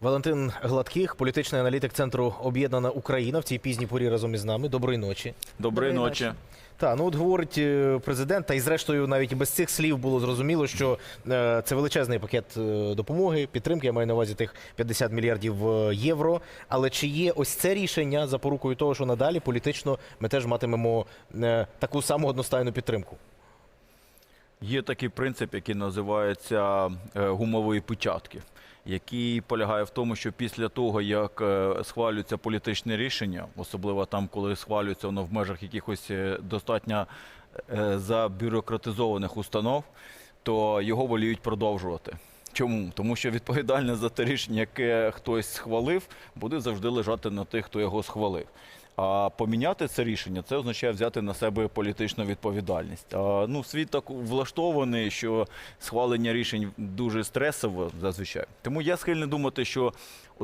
Валентин Гладких, політичний аналітик центру Об'єднана Україна в цій пізній порі разом із нами. Доброї ночі. Доброї Доброї ночі. ночі. Так, ну от говорить е, президент, та й зрештою навіть без цих слів було зрозуміло, що е, це величезний пакет е, допомоги, підтримки. Я маю на увазі тих 50 мільярдів е, євро. Але чи є ось це рішення запорукою того, що надалі політично ми теж матимемо е, таку саму одностайну підтримку? Є такий принцип, який називається гумової печатки, який полягає в тому, що після того, як е, схвалюється політичне рішення, особливо там, коли схвалюється воно в межах якихось е, достатньо е, забюрократизованих установ, то його воліють продовжувати. Чому? Тому що відповідальність за те рішення, яке хтось схвалив, буде завжди лежати на тих, хто його схвалив. А поміняти це рішення це означає взяти на себе політичну відповідальність. А, ну, світ так влаштований, що схвалення рішень дуже стресово зазвичай. Тому я схильний думати, що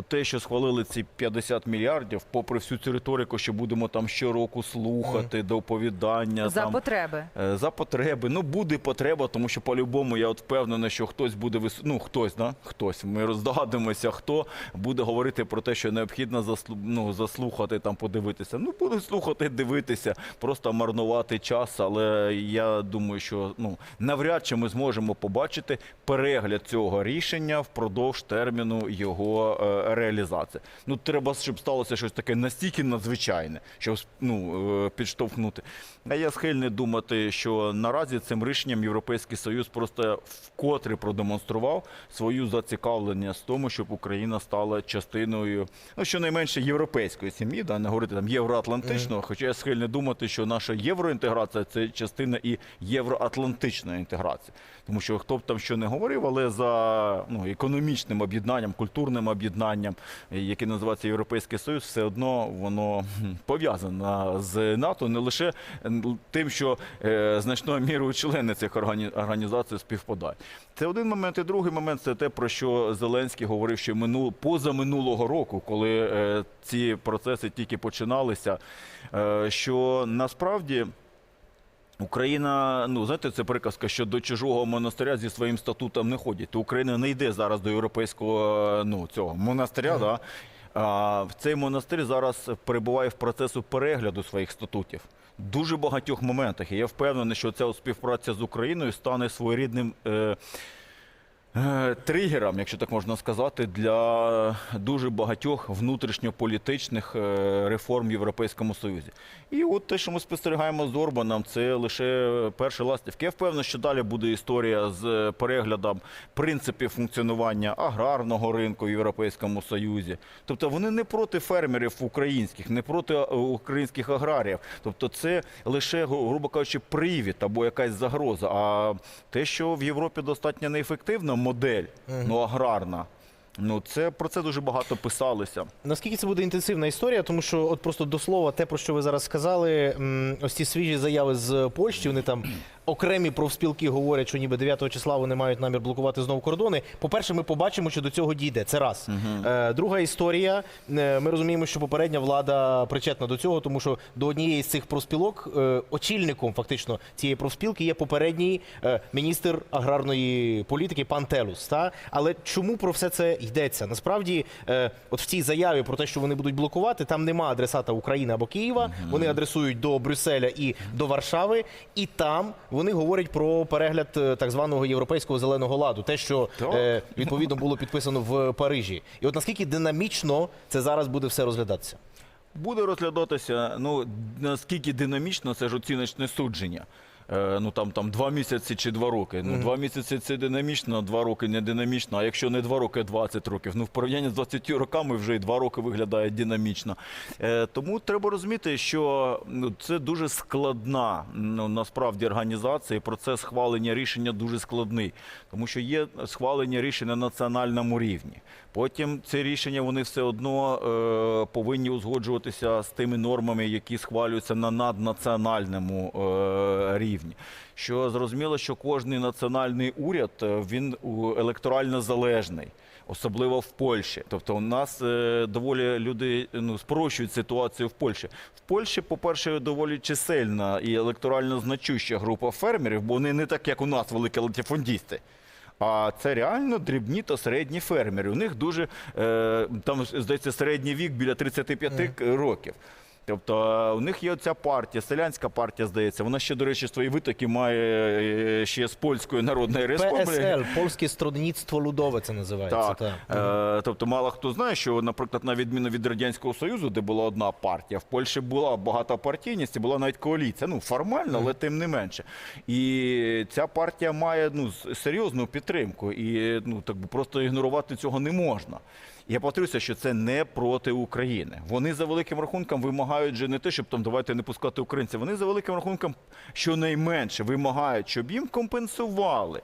те, що схвалили ці 50 мільярдів, попри всю цю риторику, що будемо там щороку слухати, доповідання За там, потреби. Е, За потреби. Ну, буде потреба, тому що по-любому я от впевнений, що хтось буде вис... ну, хтось, да? хтось. Ми роздогадуємося, хто буде говорити про те, що необхідно заслу... ну, заслухати, там, подивитися. Ну, будуть слухати, дивитися, просто марнувати час. Але я думаю, що ну, навряд чи ми зможемо побачити перегляд цього рішення впродовж терміну його е, реалізації. Ну, треба, щоб сталося щось таке настільки надзвичайне, щоб ну, е, підштовхнути. А я схильний думати, що наразі цим рішенням Європейський Союз просто вкотре продемонстрував свою зацікавленість в тому, щоб Україна стала частиною, ну щонайменше європейської сім'ї, да, не говорити там євроатлантичного. Хоча я схильний думати, що наша євроінтеграція це частина і євроатлантичної інтеграції. Тому що хто б там що не говорив, але за ну, економічним об'єднанням, культурним об'єднанням, яке називається Європейський Союз, все одно воно пов'язано з НАТО не лише тим, що е, значною мірою члени цих органі- організацій співпадають. Це один момент. І другий момент це те, про що Зеленський говорив ще минул, позаминулого року, коли е, ці процеси тільки починалися. Е, що насправді. Україна, ну знаєте, це приказка, що до чужого монастиря зі своїм статутом не ходять. То Україна не йде зараз до європейського ну, цього монастиря. Да? А, цей монастир зараз перебуває в процесу перегляду своїх статутів. Дуже багатьох моментах. І я впевнений, що ця співпраця з Україною стане своєрідним. Е, Тригером, якщо так можна сказати, для дуже багатьох внутрішньополітичних е, реформ в Європейському Союзі. І от те, що ми спостерігаємо з Орбаном, це лише перші ластівки. Я впевнений, що далі буде історія з переглядом принципів функціонування аграрного ринку в Європейському Союзі. Тобто вони не проти фермерів українських, не проти е, українських аграріїв. Тобто це лише, гру- грубо кажучи, привід або якась загроза. А те, що в Європі достатньо неефективна модель, ну аграрна. Ну, це про це дуже багато писалося. Наскільки це буде інтенсивна історія, тому що от просто до слова, те, про що ви зараз сказали, м, ось ці свіжі заяви з Польщі, вони там окремі профспілки говорять, що ніби 9 числа вони мають намір блокувати знову кордони. По-перше, ми побачимо, що до цього дійде. Це раз. Е, друга історія. е, Ми розуміємо, що попередня влада причетна до цього, тому що до однієї з цих профспілок е, очільником фактично цієї профспілки є попередній міністр аграрної політики пан Телус. Та? Але чому про все це йдеться? Насправді, от в цій заяві про те, що вони будуть блокувати, там нема адресата України або Києва. Вони адресують до Брюсселя і до Варшави, і там вони говорять про перегляд е, так званого європейського зеленого ладу, те, що е, відповідно було підписано в Парижі. І от наскільки динамічно це зараз буде все розглядатися? Буде розглядатися, ну наскільки динамічно це ж оціночне судження. Е, ну там, там два місяці чи два роки. Ну, два місяці це динамічно, два роки не динамічно. А якщо не два роки, 20 років. Ну, в порівнянні з 20 роками вже і два роки виглядає динамічно. Е, тому треба розуміти, що ну, це дуже складна ну, насправді організація. і Процес схвалення рішення дуже складний, тому що є схвалення рішень на національному рівні. Потім ці рішення вони все одно е, повинні узгоджуватися з тими нормами, які схвалюються на наднаціональному е, рівні. Що зрозуміло, що кожний національний уряд е, він електорально залежний. Особливо в Польщі, тобто у нас е, доволі люди ну спрощують ситуацію в Польщі. В Польщі, по-перше, доволі чисельна і електорально значуща група фермерів, бо вони не так, як у нас, великі латифундісти. А це реально дрібні та середні фермери. У них дуже е, там здається середній вік біля 35 років. Тобто е, у них є ця партія, селянська партія, здається. Вона ще, до речі, свої витоки має е, ще з Польської Народної Республіки. ПСЛ, Польське Стронництво Людове це називається. Так. так. Е, тобто, мало хто знає, що, наприклад, на відміну від Радянського Союзу, де була одна партія, в Польщі була багатопартійність і була навіть коаліція. Ну, формально, але тим не менше. І ця партія має ну, серйозну підтримку. І ну, так би просто ігнорувати цього не можна. Я повторюся, що це не проти України. Вони за великим рахунком вимагають же не те, щоб там давайте не пускати українців. Вони за великим рахунком щонайменше вимагають, щоб їм компенсували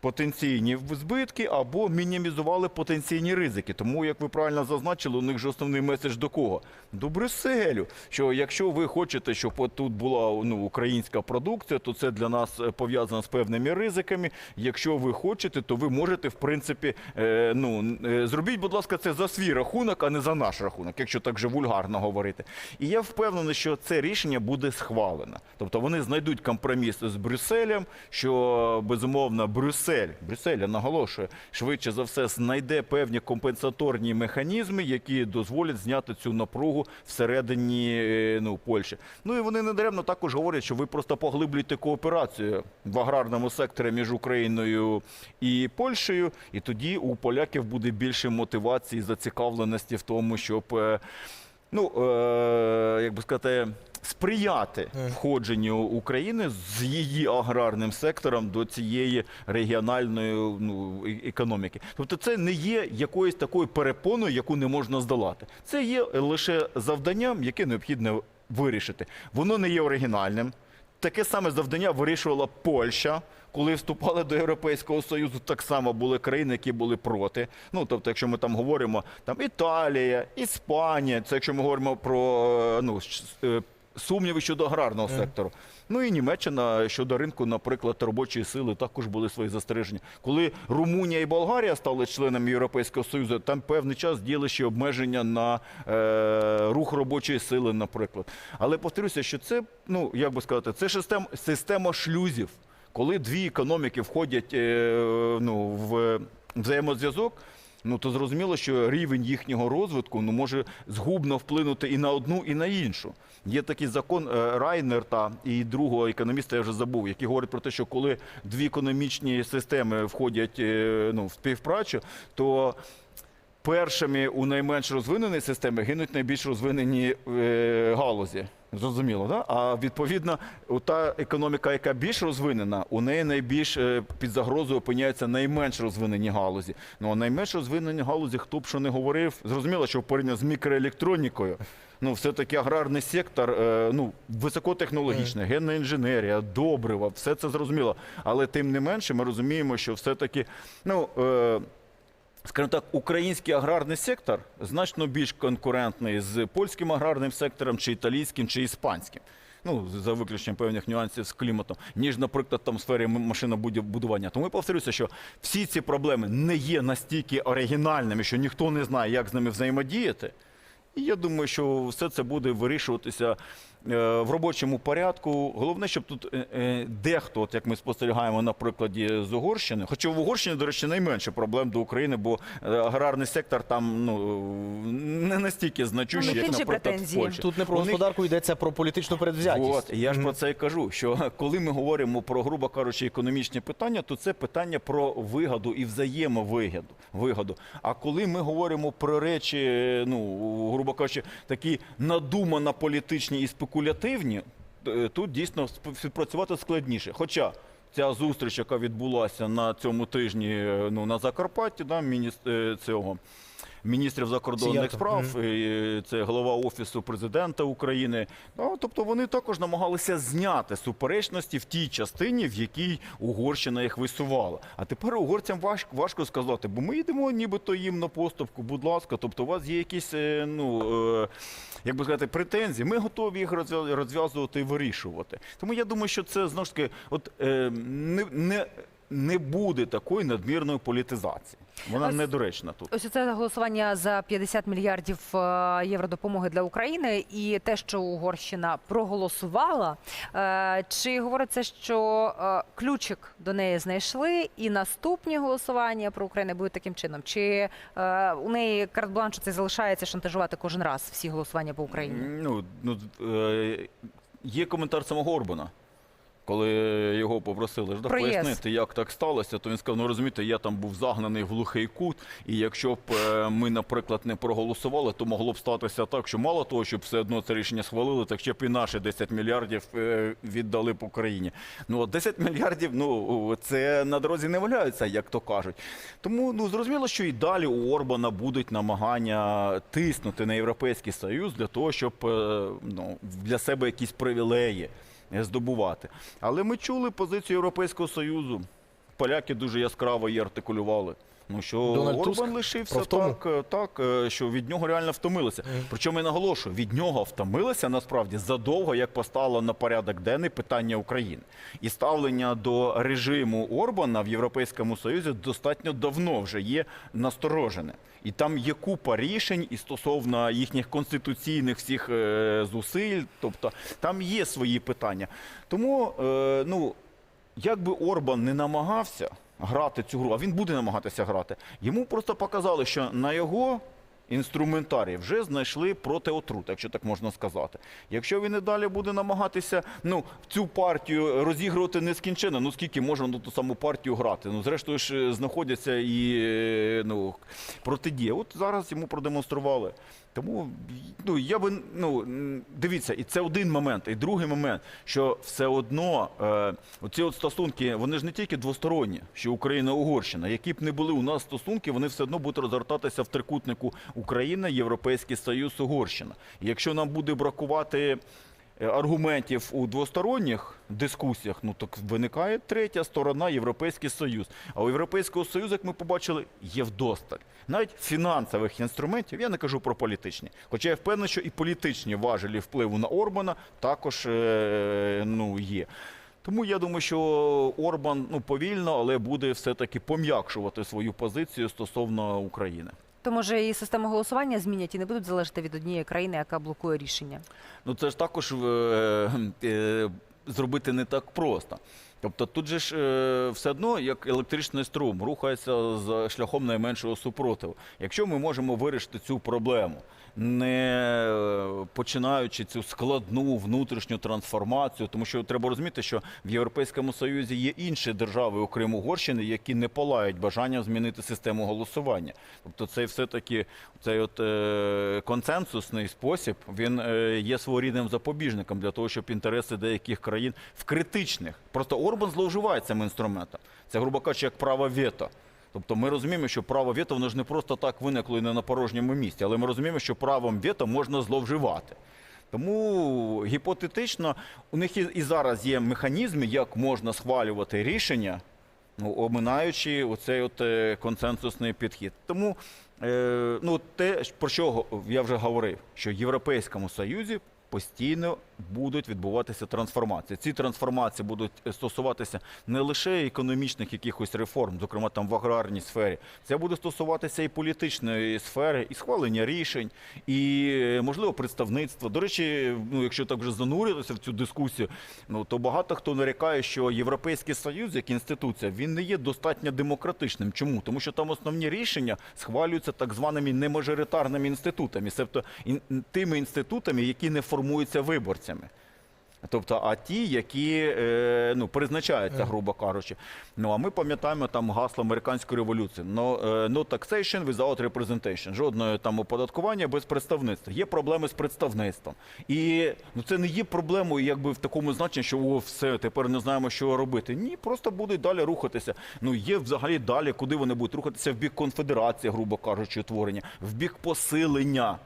потенційні збитки або мінімізували потенційні ризики. Тому, як ви правильно зазначили, у них ж основний меседж до кого? До Брюсселю. Що якщо ви хочете, щоб тут була ну, українська продукція, то це для нас е, пов'язано з певними ризиками. Якщо ви хочете, то ви можете, в принципі, е, ну, е, зробіть, будь ласка, це за свій рахунок, а не за наш рахунок, якщо так же вульгарно говорити. І я впевнений, що це рішення буде схвалено. Тобто вони знайдуть компроміс з Брюсселем, що безумовно Брюссель, Брюссель, я наголошую, швидше за все знайде певні компенсаторні механізми, які дозволять зняти цю напругу всередині е, ну, Польщі. Ну і вони недаремно також говорять, що ви просто поглиблюєте кооперацію в аграрному секторі між Україною і Польщею, і тоді у поляків буде більше мотивації, зацікавленості в тому, щоб. е, Ну, е, як би сказати, сприяти входженню України з її аграрним сектором до цієї регіональної ну, е- економіки. Тобто, це не є якоюсь такою перепоною, яку не можна здолати. Це є лише завданням, яке необхідно вирішити. Воно не є оригінальним. Таке саме завдання вирішувала Польща, коли вступали до Європейського Союзу. Так само були країни, які були проти. Ну тобто, якщо ми там говоримо, там Італія, Іспанія, це якщо ми говоримо про е, ну, е, сумніви щодо аграрного сектору. Ну і Німеччина щодо ринку, наприклад, робочої сили також були свої застереження. Коли Румунія і Болгарія стали членами Європейського Союзу, там певний час діяли ще обмеження на е, рух робочої сили, наприклад. Але повторюся, що це, ну як би сказати, це систем, система шлюзів. Коли дві економіки входять е, ну, в взаємозв'язок, ну то зрозуміло, що рівень їхнього розвитку ну, може згубно вплинути і на одну, і на іншу. Є такий закон е, Райнерта і другого економіста, я вже забув, який говорить про те, що коли дві економічні системи входять е, ну, в співпрацю, то першими у найменш розвиненій системі гинуть найбільш розвинені е, галузі. Зрозуміло, да? А відповідно, та економіка, яка більш розвинена, у неї найбільш е, під загрозою опиняються найменш розвинені галузі. Ну а найменш розвинені галузі, хто б що не говорив, зрозуміло, що порівняно з мікроелектронікою, ну все-таки аграрний сектор, е, ну високотехнологічний, генна інженерія, добрива, все це зрозуміло. Але тим не менше, ми розуміємо, що все-таки, ну. Скажімо так, український аграрний сектор значно більш конкурентний з польським аграрним сектором, чи італійським, чи іспанським. Ну, за виключенням певних нюансів з кліматом, ніж, наприклад, там в сфері машинобудування. Тому я повторюся, що всі ці проблеми не є настільки оригінальними, що ніхто не знає, як з ними взаємодіяти. І я думаю, що все це буде вирішуватися в робочому порядку. Головне, щоб тут е, е, дехто, от як ми спостерігаємо на прикладі з Угорщини, хоча в Угорщині, до речі, найменше проблем до України, бо е, аграрний сектор там ну, не настільки значущий, Ну, як, наприклад, в. Польщі. Тут не про них господарку йдеться про політичну передвзятість. От, я ж про це і кажу, що коли ми говоримо про, грубо кажучи, економічні питання, то це питання про вигоду і взаємовигоду. Вигоду. А коли ми говоримо про речі, ну, грубо кажучи, такі надумано політичні і спекулятивні, е, тут дійсно співпрацювати складніше. Хоча ця зустріч, яка відбулася на цьому тижні е, ну, на Закарпатті, да, міністр, е, цього. Міністрів закордонних справ, і це голова офісу президента України. Ну, тобто вони також намагалися зняти суперечності в тій частині, в якій Угорщина їх висувала. А тепер угорцям важко, важко сказати, бо ми йдемо нібито їм на поступку. Будь ласка, тобто у вас є якісь, е, ну е, як би сказати, претензії. Ми готові їх розв'я- розв'язувати і вирішувати. Тому я думаю, що це знову ж таки, от е, не. не не буде такої надмірної політизації. Вона Ось- недоречна тут. Ось це голосування за 50 мільярдів е, євро допомоги для України і те, що Угорщина проголосувала. е, Чи говориться, що е, ключик до неї знайшли, і наступні голосування про Україну будуть таким чином? Чи у неї карт-бланш це залишається шантажувати кожен раз всі голосування по Україні? Ну, ну, є коментар самого Орбана. Коли його попросили ж пояснити, як так сталося, то він сказав: ну розумієте, я там був загнаний в глухий кут, і якщо б е, ми, наприклад, не проголосували, то могло б статися так, що мало того, щоб все одно це рішення схвалили, так ще б і наші 10 мільярдів е, віддали б Україні. Ну, от 10 мільярдів, ну це на дорозі не валяються, як то кажуть. Тому ну зрозуміло, що і далі у Орбана будуть намагання тиснути на Європейський Союз для того, щоб е, ну, для себе якісь привілеї здобувати. Але ми чули позицію Європейського Союзу. Поляки дуже яскраво її артикулювали. Ну що Дональд Орбан Туск лишився так, е, так, е, що від нього реально втомилися. Причому я наголошую, від нього втомилися насправді задовго, як постало на порядок денний питання України. І ставлення до режиму Орбана в Європейському Союзі достатньо давно вже є насторожене. І там є купа рішень і стосовно їхніх конституційних всіх е, зусиль, тобто там є свої питання. Тому, е, ну, як би Орбан не намагався грати цю гру, а він буде намагатися грати, йому просто показали, що на його інструментарій вже знайшли протиотрут, якщо так можна сказати. Якщо він і далі буде намагатися ну, цю партію розігрувати нескінченно, ну скільки можна на ту саму партію грати? Ну, зрештою ж е, знаходяться і е, ну, протидія. От зараз йому продемонстрували. Тому ну, я би ну дивіться, і це один момент. І другий момент, що все одно е, оці от стосунки, вони ж не тільки двосторонні, що Україна Угорщина. Які б не були у нас стосунки, вони все одно будуть розгортатися в трикутнику Україна, Європейський Союз, Угорщина. І якщо нам буде бракувати аргументів у двосторонніх дискусіях, ну так виникає третя сторона Європейський Союз. А у Європейського Союзу, як ми побачили, є вдосталь. Навіть фінансових інструментів, я не кажу про політичні. Хоча я впевнений, що і політичні важелі впливу на Орбана також е, ну, є. Тому я думаю, що Орбан ну, повільно, але буде все-таки пом'якшувати свою позицію стосовно України. То може і систему голосування змінять і не будуть залежати від однієї країни, яка блокує рішення. Ну це ж також е, е, зробити не так просто. Тобто тут же ж е, все одно як електричний струм рухається з шляхом найменшого супротиву. Якщо ми можемо вирішити цю проблему, не е, починаючи цю складну внутрішню трансформацію, тому що треба розуміти, що в Європейському Союзі є інші держави, окрім Угорщини, які не палають бажанням змінити систему голосування. Тобто, цей все-таки цей от е, консенсусний спосіб він е, є своєрідним запобіжником для того, щоб інтереси деяких країн в критичних. Просто Орбан зловживає цим інструментом. Це, грубо кажучи, як право вето. Тобто ми розуміємо, що право вето воно ж не просто так виникло і не на порожньому місці, але ми розуміємо, що правом вето можна зловживати. Тому гіпотетично у них і, зараз є механізми, як можна схвалювати рішення, ну, оминаючи оцей от е, консенсусний підхід. Тому е, ну, те, про що я вже говорив, що в Європейському Союзі постійно будуть відбуватися трансформації. Ці трансформації будуть стосуватися не лише економічних якихось реформ, зокрема там в аграрній сфері. Це буде стосуватися і політичної сфери, і схвалення рішень, і е, можливо представництва. До речі, ну якщо так вже зануритися в цю дискусію, ну то багато хто нарікає, що Європейський Союз як інституція він не є достатньо демократичним. Чому? Тому що там основні рішення схвалюються так званими немажоритарними інститутами, тобто тими інститутами, які не формуються виборцями. Тобто, а ті, які е, ну, призначаються, грубо кажучи. Ну а ми пам'ятаємо там гасло американської революції. No, е, no taxation without representation. Жодного там оподаткування без представництва. Є проблеми з представництвом. І ну, це не є проблемою, якби в такому значенні, що о, все, тепер не знаємо, що робити. Ні, просто будуть далі рухатися. Ну є взагалі далі, куди вони будуть рухатися в бік конфедерації, грубо кажучи, утворення, в бік посилення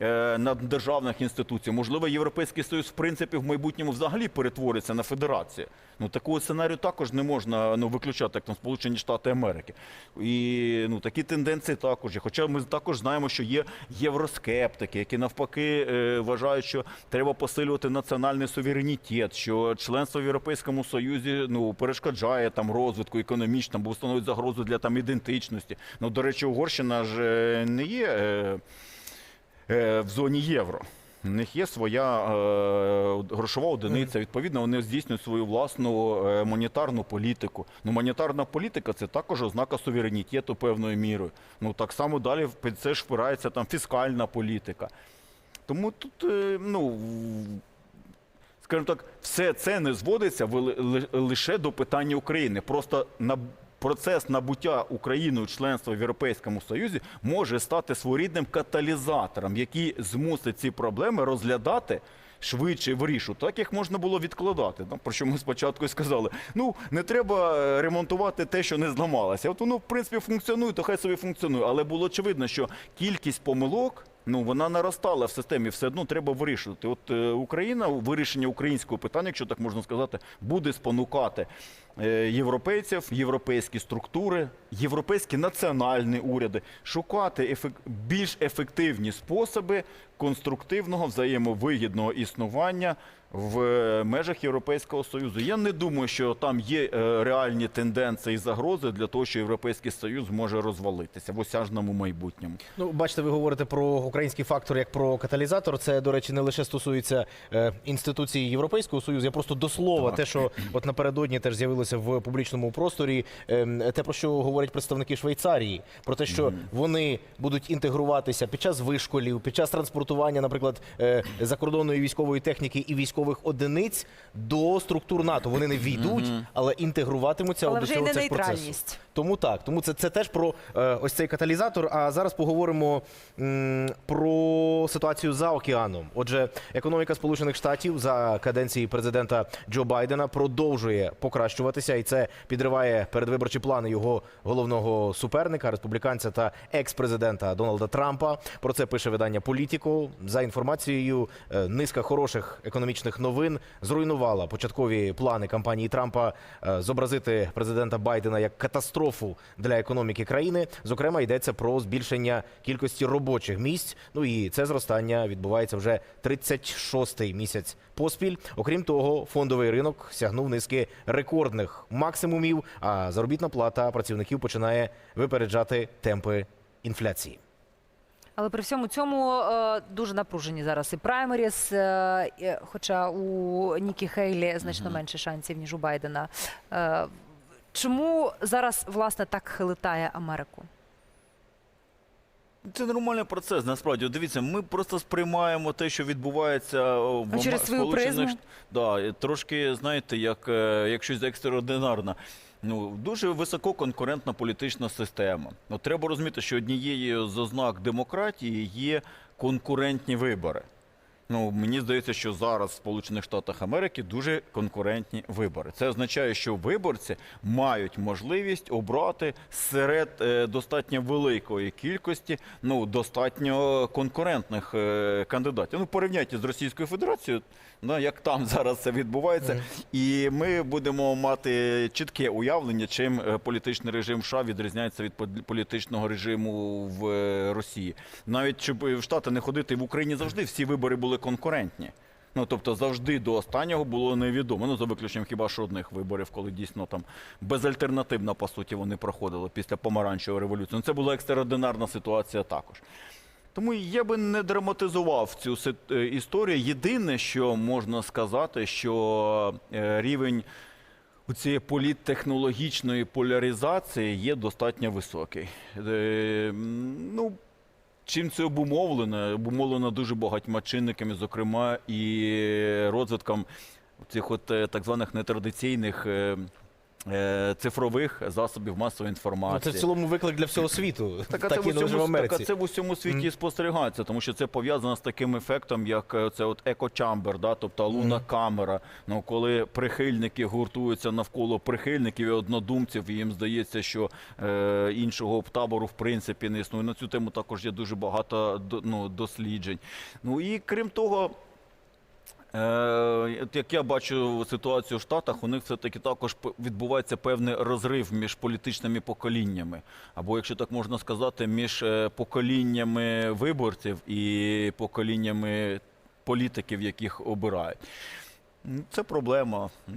е, наддержавних інституцій. Можливо, Європейський Союз, в принципі, в майбутньому взагалі перетвориться на федерацію. Ну, такого сценарію також не можна ну, виключати, як там Сполучені Штати Америки. І ну, такі тенденції також є. Хоча ми також знаємо, що є євроскептики, які навпаки е, вважають, що треба посилювати національний суверенітет, що членство в Європейському Союзі ну, перешкоджає там розвитку економічному, бо становить загрозу для там ідентичності. Ну, до речі, Угорщина ж е, не є. Е, в зоні євро. У них є своя е, грошова одиниця. Відповідно, вони здійснюють свою власну е, монетарну політику. Ну, монетарна політика це також ознака суверенітету певною мірою. Ну так само далі під це ж впирається там фіскальна політика. Тому тут, ну. Скажімо так, все це не зводиться лише до питання України. Просто на процес набуття Україною членства в Європейському Союзі може стати своєрідним каталізатором, який змусить ці проблеми розглядати. Швидше і вирішувати, так як можна було відкладати. Про що ми спочатку і сказали. Ну не треба е, ремонтувати те, що не зламалося. От воно в принципі функціонує, то хай собі функціонує. Але було очевидно, що кількість помилок ну вона наростала в системі. Все одно треба вирішувати. От е, Україна вирішення українського питання, якщо так можна сказати, буде спонукати європейців, європейські структури, європейські національні уряди шукати більш ефективні способи конструктивного взаємовигідного існування в е, межах Європейського Союзу. Я не думаю, що там є е, реальні тенденції і загрози для того, що Європейський Союз може розвалитися в осяжному майбутньому. Ну, бачите, ви говорите про український фактор як про каталізатор. Це, до речі, не лише стосується е, інституції Європейського союзу. Я просто до слова, Так. те, що от напередодні теж з'явилося в публічному просторі, е, те про що говорять представники Швейцарії, про те, що вони будуть інтегруватися під час вишколів, під час транспортування, наприклад, е, закордонної військової техніки і військових одиниць до структур НАТО. Вони не війдуть, але інтегруватимуться Але до вже цього не процесу. нейтральність. Тому так, тому це, це теж про е, ось цей каталізатор. А зараз поговоримо м, про ситуацію за океаном. Отже, економіка Сполучених Штатів за каденції президента Джо Байдена продовжує покращуватися, і це підриває передвиборчі плани його головного суперника, республіканця та екс-президента Дональда Трампа. Про це пише видання Політіко. За інформацією, е, низка хороших економічних новин зруйнувала початкові плани кампанії Трампа е, зобразити президента Байдена як катастрофу для економіки країни. Зокрема, йдеться про збільшення кількості робочих місць. Ну і це зростання відбувається вже 36-й місяць поспіль. Окрім того, фондовий ринок сягнув низки рекордних максимумів. А заробітна плата працівників починає випереджати темпи інфляції. Але при всьому цьому е, дуже напружені зараз і праймеріс, е, хоча у Нікі Хейлі значно менше шансів, ніж у Байдена. Е, чому зараз, власне, так хилитає Америку? Це нормальний процес. Насправді, дивіться, ми просто сприймаємо те, що відбувається в А через свою призму? Да, трошки, знаєте, як, е, як щось екстраординарне. Ну, дуже висококонкурентна політична система. Ну, треба розуміти, що однією з ознак демократії є конкурентні вибори. Ну, мені здається, що зараз в Сполучених Штатах Америки дуже конкурентні вибори. Це означає, що виборці мають можливість обрати серед е, достатньо великої кількості ну, достатньо конкурентних е, кандидатів. Ну, порівняйте з Російською Федерацією, да, як там зараз це відбувається, і ми будемо мати чітке уявлення, чим е, політичний режим США відрізняється від пол- політичного режиму в Росії. Навіть щоб в Штати не ходити в Україні завжди всі вибори були конкурентні. Ну тобто завжди до останнього було невідомо. Ну за виключенням хіба що одних виборів, коли дійсно там безальтернативно по суті вони проходили після помаранчевої революції. Ну, це була екстраординарна ситуація також. Тому я би не драматизував цю е, історію. Єдине, що можна сказати, що е, рівень у цієї політтехнологічної поляризації є достатньо високий. Е, ну, чим це обумовлено? Обумовлено дуже багатьма чинниками, зокрема і розвитком цих от е, так званих нетрадиційних. Е, цифрових засобів масової Ну, інформації. це в цілому виклик для всього світу. Так, а це, в усьому, так, а це в усьому світі і спостерігається, тому що це пов'язано з таким ефектом, як е, це от екочамбер, да, тобто лунна камера. Ну, коли прихильники гуртуються навколо прихильників і однодумців, і їм здається, що е, іншого табору в принципі не існує. На цю тему також є дуже багато ну, досліджень. Ну і крім того. Е, як я бачу ситуацію в Штатах, у них все-таки також відбувається певний розрив між політичними поколіннями. Або, якщо так можна сказати, між е, поколіннями виборців і поколіннями політиків, яких обирають. Це проблема. Ну,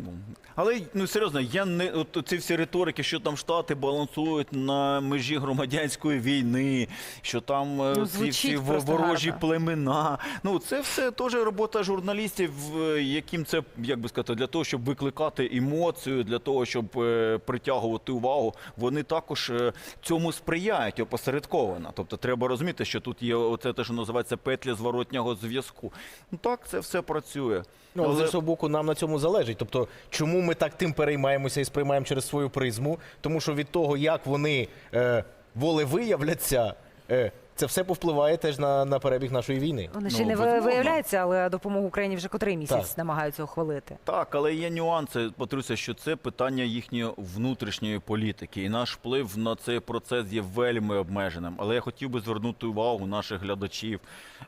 Але ну серйозно, я не от ці всі риторики, що там штати балансують на межі громадянської війни, що там е, Ну, ці всі ворожі гарно. племена. Ну це все теж робота журналістів, яким це як би сказати, для того, щоб викликати емоцію, для того, щоб е, притягувати увагу. Вони також е, цьому сприяють опосередковано. Тобто треба розуміти, що тут є оце те, що називається петлі зворотнього зв'язку. Ну так, це все працює. Ну, але боку, нам на цьому залежить. Тобто, чому ми так тим переймаємося і сприймаємо через свою призму? Тому що від того, як вони е, волевиявляться, е, це все повпливає теж на, на перебіг нашої війни. Вони ще Ну, не безумовно. виявляється, але допомогу Україні вже котрий місяць Так. намагаються ухвалити. Так, але є нюанси. Патруся, що це питання їхньої внутрішньої політики, і наш вплив на цей процес є вельми обмеженим. Але я хотів би звернути увагу наших глядачів,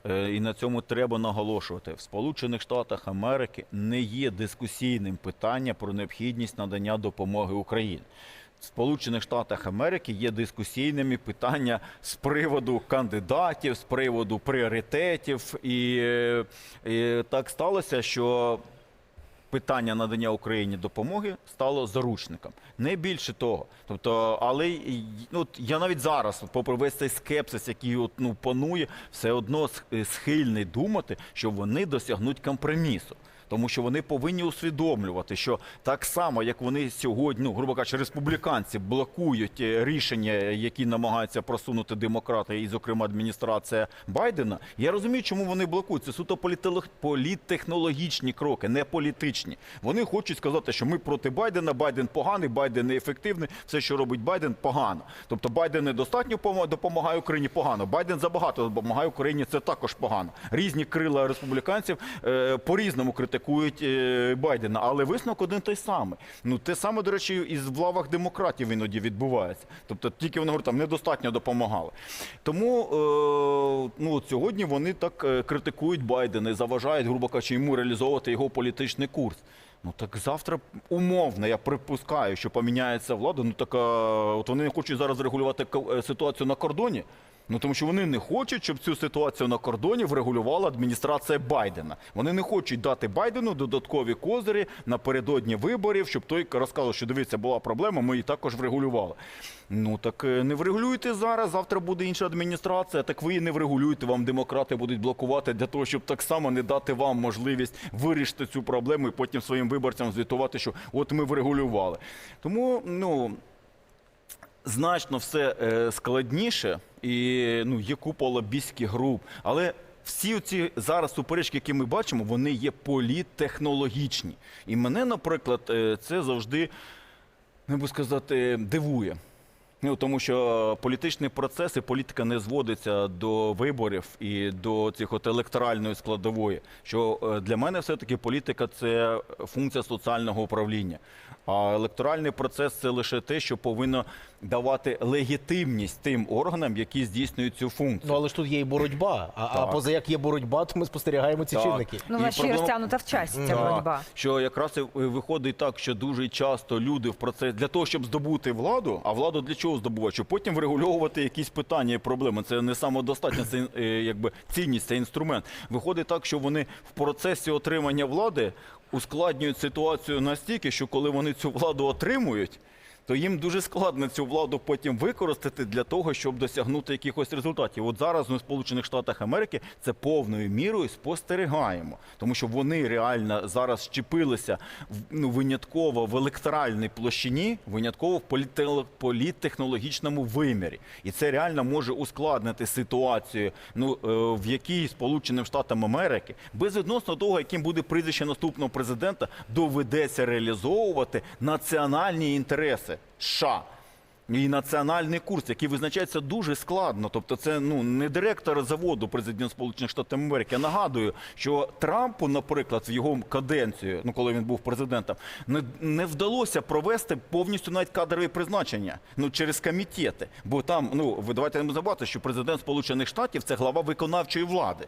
е, і на цьому треба наголошувати. В Сполучених Штатах Америки не є дискусійним питання про необхідність надання допомоги Україні. Сполучених Штатах Америки є дискусійними питання з приводу кандидатів, з приводу пріоритетів, і, е, і так сталося, що питання надання Україні допомоги стало заручником. Не більше того. Тобто, але ну, я навіть зараз, попри весь цей скепсис, який от, ну, панує, все одно сх- схильний думати, що вони досягнуть компромісу. Тому що вони повинні усвідомлювати, що так само, як вони сьогодні, ну, грубо кажучи, республіканці блокують е, рішення, які намагаються просунути демократи, і, зокрема, адміністрація Байдена. Я розумію, чому вони блокують. Це суто політтехнологічні кроки, не політичні. Вони хочуть сказати, що ми проти Байдена, Байден поганий, Байден неефективний, все, що робить Байден, погано. Тобто Байден недостатньо допомагає Україні погано. Байден забагато допомагає Україні, це також погано. Різні крила республіканців е, по-різному критикують е, Байдена, але висновок один той самий. Ну те саме, до речі, і в лавах демократів іноді відбувається. Тобто тільки вони говорять, там недостатньо допомагали. Тому е, ну, от сьогодні вони так е, критикують Байдена і заважають, грубо кажучи, йому реалізовувати його політичний курс. Ну так завтра умовно, я припускаю, що поміняється влада. Ну так а, от вони хочуть зараз регулювати е, ситуацію на кордоні. Ну тому що вони не хочуть, щоб цю ситуацію на кордоні врегулювала адміністрація Байдена. Вони не хочуть дати Байдену додаткові козирі напередодні виборів, щоб той розказав, що дивіться, була проблема, ми її також врегулювали. Ну так е, не врегулюйте зараз. Завтра буде інша адміністрація. Так ви її не врегулюєте. Вам демократи будуть блокувати для того, щоб так само не дати вам можливість вирішити цю проблему і потім своїм виборцям звітувати, що от ми врегулювали. Тому ну значно все е, складніше і ну, є купа лобійських груп. Але всі ці зараз суперечки, які ми бачимо, вони є політехнологічні. І мене, наприклад, е, це завжди, не буду сказати, дивує. Ну, тому що політичний процес і політика не зводиться до виборів і до цих от електоральної складової. Що е, для мене все-таки політика це функція соціального управління. А електоральний процес це лише те, що повинно давати легітимність тим органам, які здійснюють цю функцію. Ну але ж тут є і боротьба. А, а поза як є боротьба, то ми спостерігаємо ці Так. чинники. Ну, вона ще розтягнута в часі ця Так, боротьба. Що якраз і виходить так, що дуже часто люди в процесі для того, щоб здобути владу, а владу для чого здобувати? здобувачу, потім врегульовувати якісь питання і проблеми. Це не самодостатня це е, якби цінність, це інструмент. Виходить так, що вони в процесі отримання влади ускладнюють ситуацію настільки, що коли вони цю владу отримують. То їм дуже складно цю владу потім використати для того, щоб досягнути якихось результатів. От зараз у Сполучених Штатах Америки це повною мірою спостерігаємо, тому що вони реально зараз щепилися в ну винятково в електоральній площині, винятково в політтехнологічному вимірі, і це реально може ускладнити ситуацію, ну е, в якій Сполученим Штатам Америки безвідносно того, яким буде прізвище наступного президента, доведеться реалізовувати національні інтереси США. І національний курс, який визначається дуже складно. Тобто, це ну не директор заводу президент Сполучених Штатів Америки. Я нагадую, що Трампу, наприклад, в його каденцію, ну коли він був президентом, не, не вдалося провести повністю навіть кадрові призначення ну через комітети. Бо там, ну ви давайте не забувати, що президент Сполучених Штатів це глава виконавчої влади.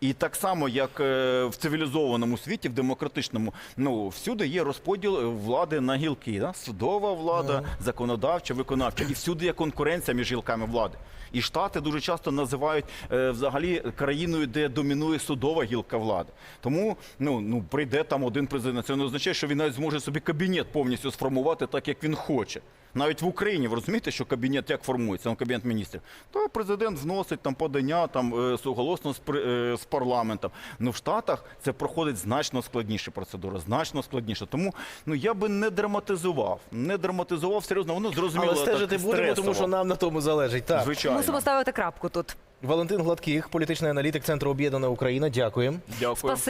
І так само, як е, в цивілізованому світі, в демократичному, ну всюди є розподіл е, влади на гілки. Да? Судова влада, законодавча, виконавча. І всюди є конкуренція між гілками влади. І штати дуже часто називають е, взагалі країною, де домінує судова гілка влади. Тому ну, ну прийде там один президент. Це не означає, що він навіть зможе собі кабінет повністю сформувати так, як він хоче. Навіть в Україні ви розумієте, що кабінет як формується, ну, кабінет міністрів. То президент вносить там подання там е, суголосно з, е, з парламентом. Ну в Штатах це проходить значно складніше процедура, значно складніше. Тому ну я би не драматизував, не драматизував серйозно. Воно зрозуміло. Але стежити так, будемо, тому що нам на тому залежить. Так. звичайно. Мусимо ставити крапку тут. Валентин Гладких, політичний аналітик Центру Об'єднана Україна. Дякуємо. Дякую.